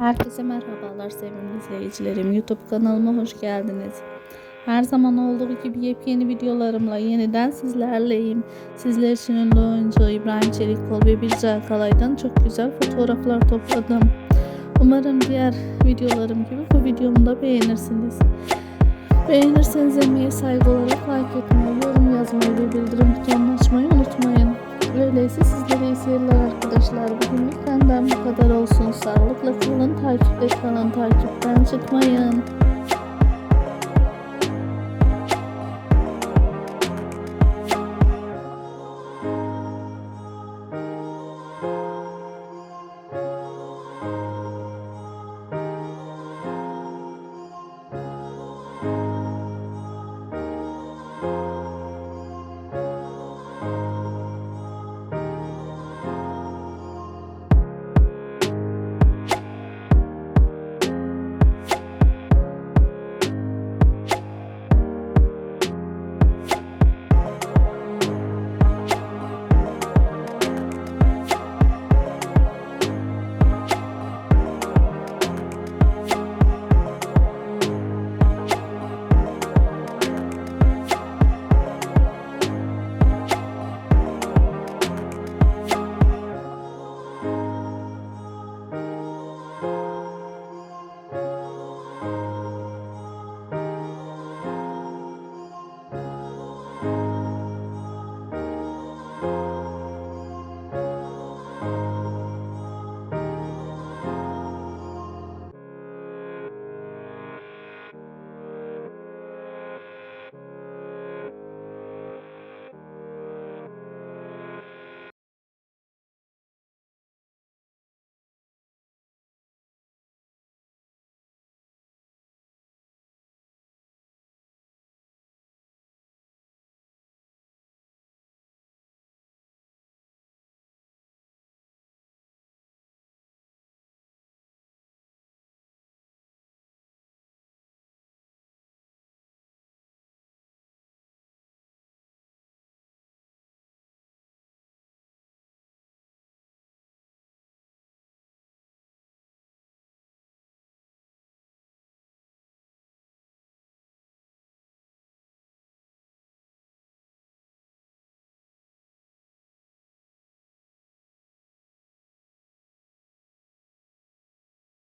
Herkese merhabalar sevgili izleyicilerim. YouTube kanalıma hoş geldiniz. Her zaman olduğu gibi yepyeni videolarımla yeniden sizlerleyim. Sizler için ünlü oyuncu İbrahim Çelikkol ve Birce Akalay'dan çok güzel fotoğraflar topladım. Umarım diğer videolarım gibi bu videomu da beğenirsiniz. Beğenirseniz emeğe saygı olarak like etmeyi, yorum yazmayı ve bildirim butonunu açmayı unutmayın. Öyleyse sizlere iyi seyirler arkadaşlar. Bugünlük benden bu kadar olsun. Sağlıkla kalın, takipte kalın, takipten çıkmayın.